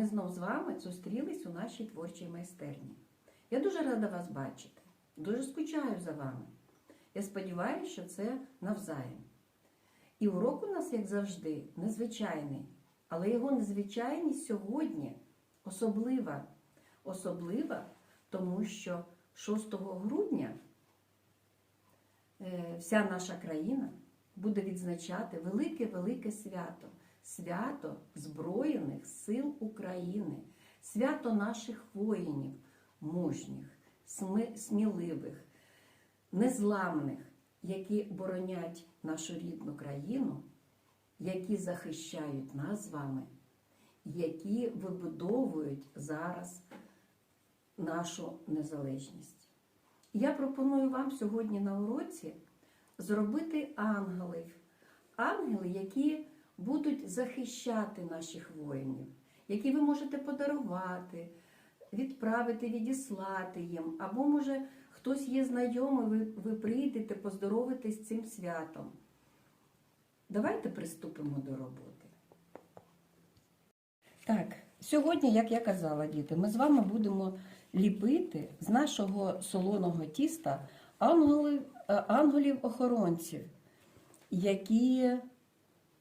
ми знов з вами зустрілись у нашій творчій майстерні. Я дуже рада вас бачити, дуже скучаю за вами. Я сподіваюся, що це навзаєм. І урок у нас, як завжди, незвичайний, але його незвичайність сьогодні особлива. Особлива, тому що 6 грудня е, вся наша країна буде відзначати велике-велике свято свято Збройних сил України, свято наших воїнів, мужніх, сміливих, незламних, які боронять нашу рідну країну, які захищають нас з вами, які вибудовують зараз нашу незалежність. Я пропоную вам сьогодні на уроці зробити ангелів, ангели, які будуть захищати наших воїнів, які ви можете подарувати, відправити, відіслати їм, або, може, хтось є знайомий, ви, ви прийдете поздоровитись цим святом. Давайте приступимо до роботи. Так, сьогодні, як я казала, діти, ми з вами будемо ліпити з нашого солоного тіста е, ангелів-охоронців, які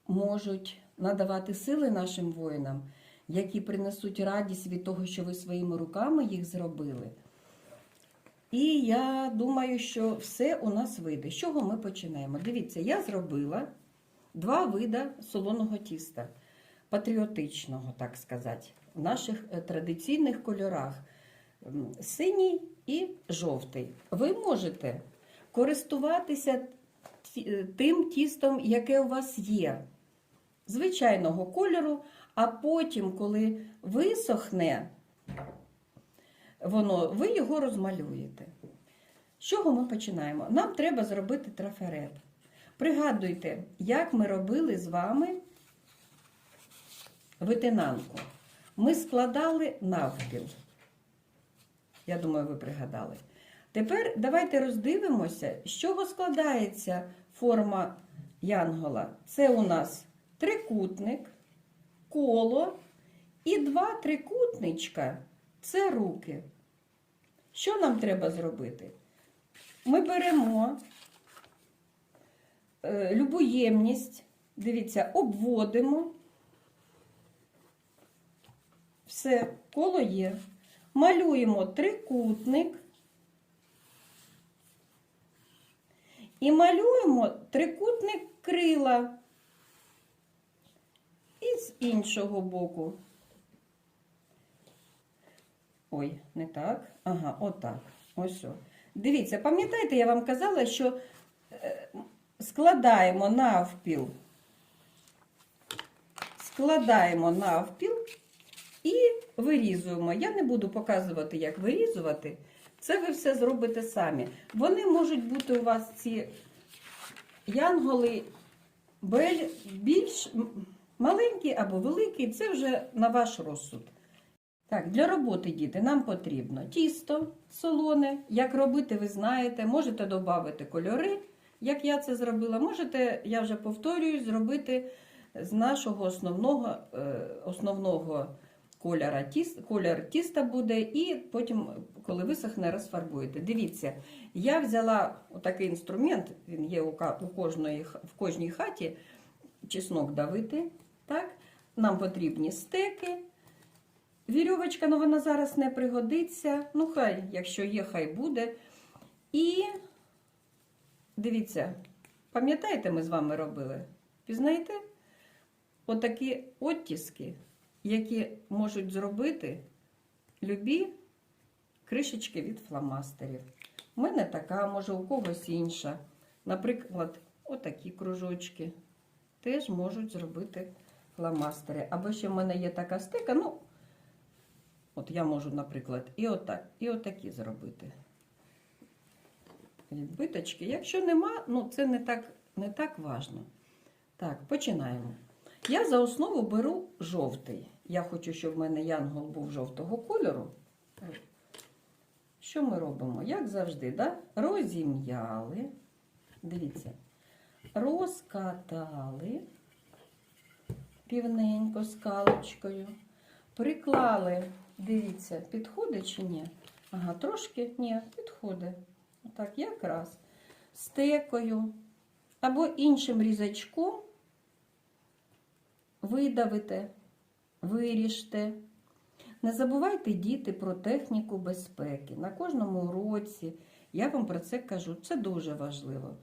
можуть надавати сили нашим воїнам, які принесуть радість від того, що ви своїми руками їх зробили. І я думаю, що все у нас вийде. З чого ми починаємо? Дивіться, я зробила два вида солоного тіста, патріотичного, так сказати, в наших е, традиційних кольорах синій і жовтий. Ви можете користуватися е, тим тістом, яке у вас є, звичайного кольору, а потім, коли висохне, воно, ви його розмалюєте. З чого ми починаємо? Нам треба зробити трафарет. Пригадуйте, як ми робили з вами витинанку. Ми складали навпіл. Я думаю, ви пригадали. Тепер давайте роздивимося, з чого складається форма янгола. Це у нас трикутник, коло і два трикутничка це руки. Що нам треба зробити? Ми беремо е, любу ємність, дивіться, обводимо. Все, коло є. Малюємо трикутник. І малюємо трикутник крила. Іншого боку. Ой, не так. Ага, отак. Ось. о. Дивіться, пам'ятаєте, я вам казала, що е, складаємо навпіл, складаємо навпіл і вирізуємо. Я не буду показувати, як вирізувати. Це ви все зробите самі. Вони можуть бути у вас ці янголи більш м- маленькі або великі. Це вже на ваш розсуд. Так, для роботи, діти, нам потрібно тісто солоне. Як робити, ви знаєте. Можете додати кольори, як я це зробила. Можете, я вже повторюю, зробити з нашого основного, е, основного кольора тіс- колір тіста буде, і потім, коли висохне, розфарбуєте. Дивіться, я взяла отакий інструмент, він є у кожної, в кожній хаті, чеснок давити. Так? Нам потрібні стеки. Вірьовочка, ну вона зараз не пригодиться. Ну, хай, якщо є, хай буде. І дивіться, пам'ятаєте, ми з вами робили? Пізнаєте? Отакі оттіски, які можуть зробити любі кришечки від фломастерів. У мене така, може, у когось інша. Наприклад, отакі кружочки теж можуть зробити фломастери. Або ще в мене є така стека, ну, От я можу, наприклад, і отак, і отакі зробити. Відбиточки. Якщо нема, ну це не так, не так важно. Так, починаємо. Я за основу беру жовтий. Я хочу, щоб в мене янгол був жовтого кольору. Що ми робимо? Як завжди, да? розім'яли. Дивіться, розкатали півненько скалочкою. Приклали, дивіться, підходить чи ні? Ага, трошки ні, підходить. Так, якраз. Стекою або іншим різачком видавите, виріжте. Не забувайте, діти, про техніку безпеки. На кожному уроці я вам про це кажу. Це дуже важливо.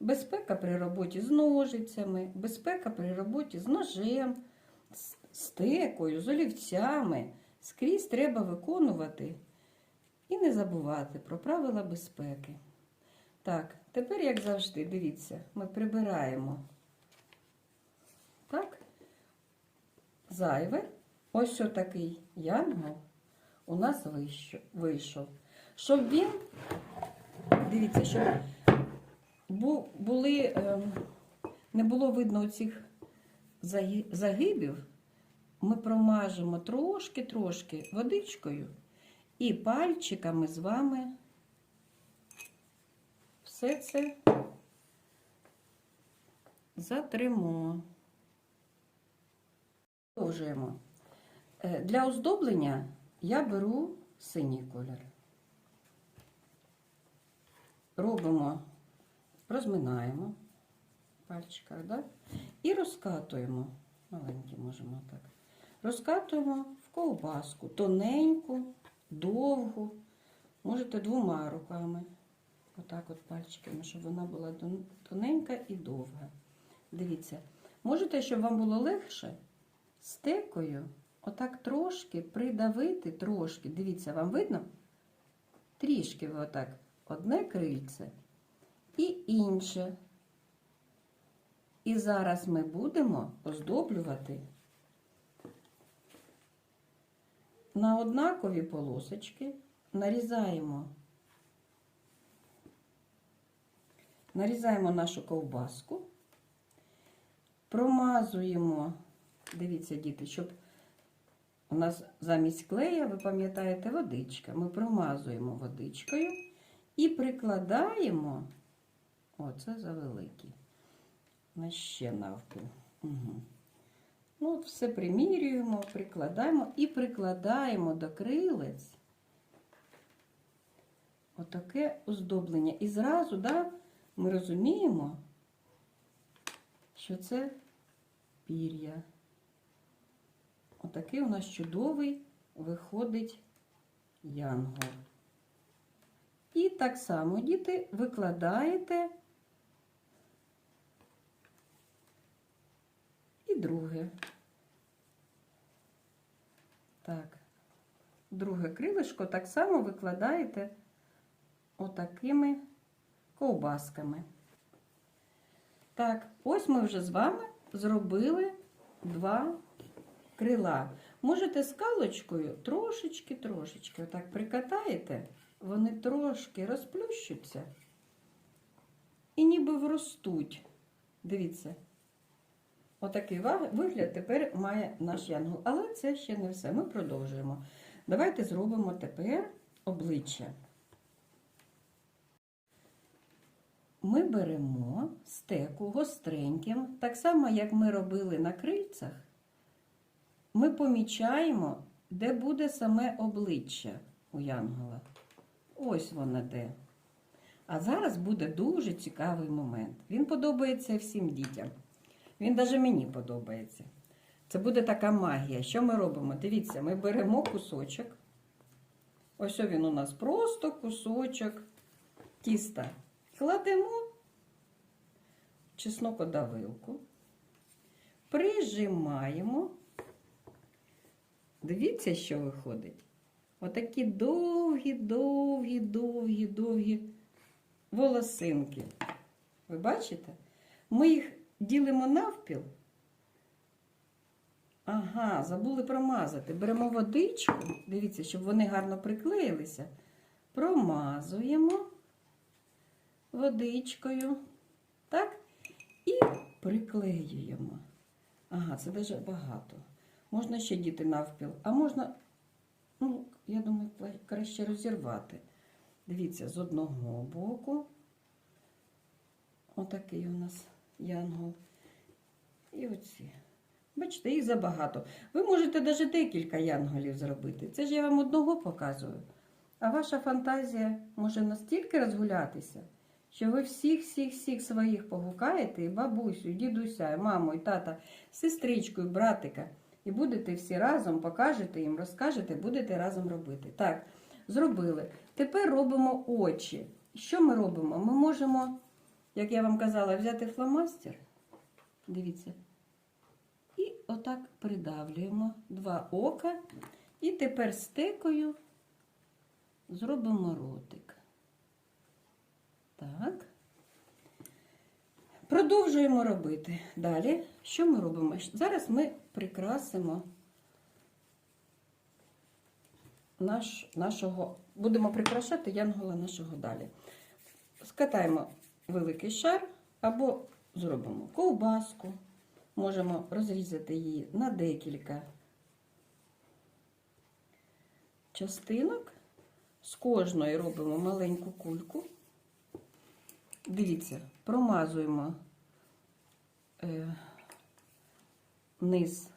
Безпека при роботі з ножицями, безпека при роботі з ножем, стекою, з олівцями. Скрізь треба виконувати і не забувати про правила безпеки. Так, тепер, як завжди, дивіться, ми прибираємо. Так, зайве. Ось отакий янгол у нас вийшов. Щоб він, дивіться, бу- були, ем, не було видно цих загибів, ми промажемо трошки-трошки водичкою і пальчиками з вами все це затримо. Продовжуємо. Е, Для оздоблення я беру синій колір. Робимо, розминаємо пальчиках, да? і розкатуємо. Маленькі можемо так. Розкатуємо в ковбаску, тоненьку, довгу. Можете двома руками. Отак от пальчиками, щоб вона була тоненька і довга. Дивіться, можете, щоб вам було легше, стекою отак трошки придавити, трошки. Дивіться, вам видно? Трішки ви отак. Одне крильце і інше. І зараз ми будемо оздоблювати на однакові полосочки, нарізаємо, нарізаємо нашу ковбаску, промазуємо, дивіться, діти, щоб у нас замість клея, ви пам'ятаєте, водичка. Ми промазуємо водичкою і прикладаємо, о, це завеликий, на ще навпіл. Угу. Ну, от все примірюємо, прикладаємо і прикладаємо до крилець отаке оздоблення. І зразу, да, ми розуміємо, що це пір'я. Отакий у нас чудовий виходить янгол. І так само, діти, викладаєте і друге. Так, друге крилишко так само викладаєте отакими ковбасками. Так, ось ми вже з вами зробили два крила. Можете скалочкою трошечки-трошечки отак прикатаєте, вони трошки розплющуться і ніби вростуть. Дивіться, отакий вигляд тепер має наш янгол. Але це ще не все. Ми продовжуємо. Давайте зробимо тепер обличчя. Ми беремо стеку гостреньким, так само, як ми робили на крильцях ми помічаємо, де буде саме обличчя у Янгола. Ось воно де. А зараз буде дуже цікавий момент. Він подобається всім дітям. Він навіть мені подобається. Це буде така магія. Що ми робимо? Дивіться, ми беремо кусочок. Ось він у нас просто кусочок тіста. Кладемо чеснокодавилку, прижимаємо. Дивіться, що виходить. Отакі довгі, довгі, довгі, довгі волосинки. Ви бачите? Ми їх ділимо навпіл. Ага, забули промазати. Беремо водичку, дивіться, щоб вони гарно приклеїлися. Промазуємо водичкою. Так? І приклеюємо. Ага, це дуже багато. Можна ще діти навпіл, а можна, ну, я думаю, краще розірвати. Дивіться, з одного боку. Отакий у нас янгол. І оці. Бачите, їх забагато. Ви можете навіть декілька янголів зробити. Це ж я вам одного показую. А ваша фантазія може настільки розгулятися, що ви всіх-всіх-всіх своїх погукаєте, і бабусю, і дідуся, і маму, і тата, сестричку, і братика. І будете всі разом, покажете їм, розкажете, будете разом робити. Так, зробили. Тепер робимо очі. Що ми робимо? Ми можемо, як я вам казала, взяти фломастер. Дивіться. І отак придавлюємо два ока. І тепер стекою зробимо ротик. Так. Продовжуємо робити. Далі, що ми робимо? Зараз ми прикрасимо наш, нашого, будемо прикрашати янгола нашого далі. Скатаємо великий шар або зробимо ковбаску. Можемо розрізати її на декілька частинок. З кожної робимо маленьку кульку. Дивіться, промазуємо е, низ,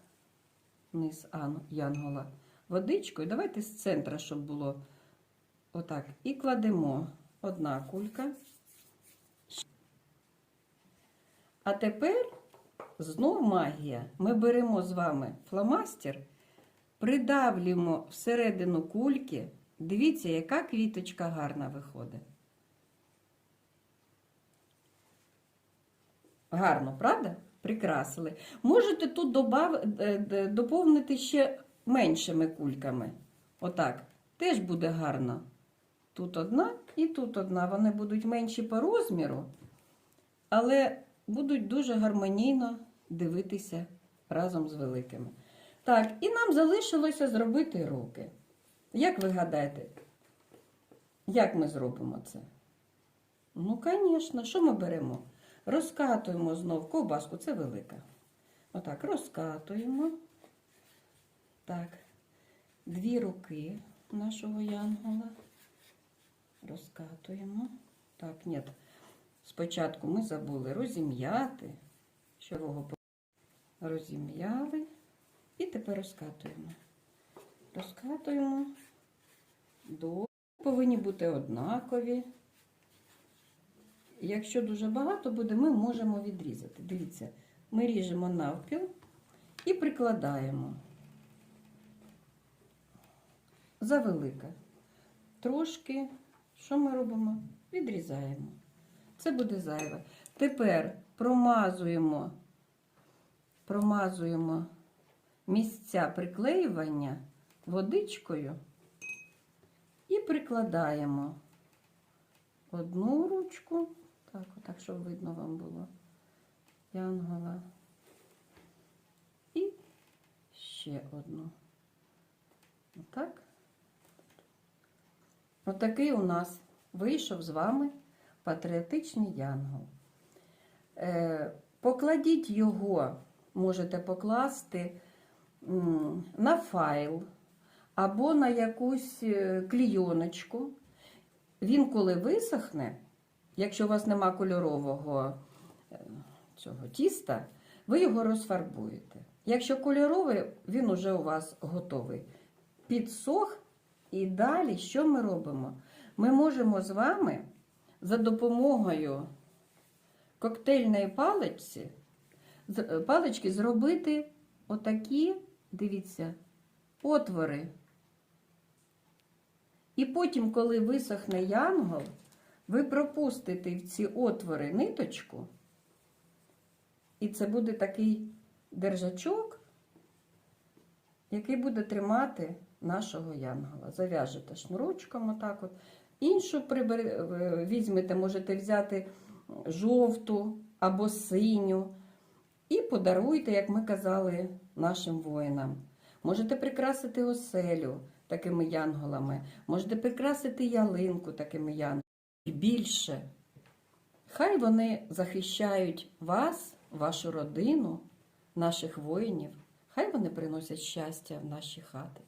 низ янгола водичкою. Давайте з центра, щоб було отак. І кладемо одна кулька. А тепер знов магія. Ми беремо з вами фломастер, придавлюємо всередину кульки. Дивіться, яка квіточка гарна виходить. Гарно, правда? Прикрасили. Можете тут добав... е, доповнити ще меншими кульками. Отак. Теж буде гарно. Тут одна і тут одна. Вони будуть менші по розміру, але будуть дуже гармонійно дивитися разом з великими. Так, і нам залишилося зробити руки. Як ви гадаєте, як ми зробимо це? Ну, звісно, що ми беремо? Розкатуємо знов ковбаску, це велика. Отак, розкатуємо. Так, дві руки нашого янгола. Розкатуємо. Так, ні. Спочатку ми забули розім'яти. Що його розім'яли. І тепер розкатуємо. Розкатуємо. До. Повинні бути однакові. Якщо дуже багато буде, ми можемо відрізати. Дивіться, ми ріжемо навпіл і прикладаємо. Завелика. Трошки, що ми робимо? Відрізаємо. Це буде зайве. Тепер промазуємо, промазуємо місця приклеювання водичкою і прикладаємо одну ручку, так, отак, щоб видно вам було, янгола. І ще одну. Отак. Отакий у нас вийшов з вами патріотичний янгол. Е, покладіть його, можете покласти на файл або на якусь е, клійоночку. Він, коли висохне, якщо у вас нема кольорового е, цього тіста, ви його розфарбуєте. Якщо кольоровий, він уже у вас готовий. Підсох, і далі що ми робимо? Ми можемо з вами за допомогою коктейльної паличці, е, палички зробити отакі, дивіться, отвори. І потім, коли висохне янгол, ви пропустите в ці отвори ниточку, і це буде такий держачок, який буде тримати нашого янгола. Зав'яжете шнурочком отак от. Іншу прибер... е, візьмете, можете взяти жовту або синю. І подаруйте, як ми казали, нашим воїнам. Можете прикрасити оселю такими янголами, можете прикрасити ялинку такими янголами. І більше. Хай вони захищають вас, вашу родину, наших воїнів. Хай вони приносять щастя в наші хати.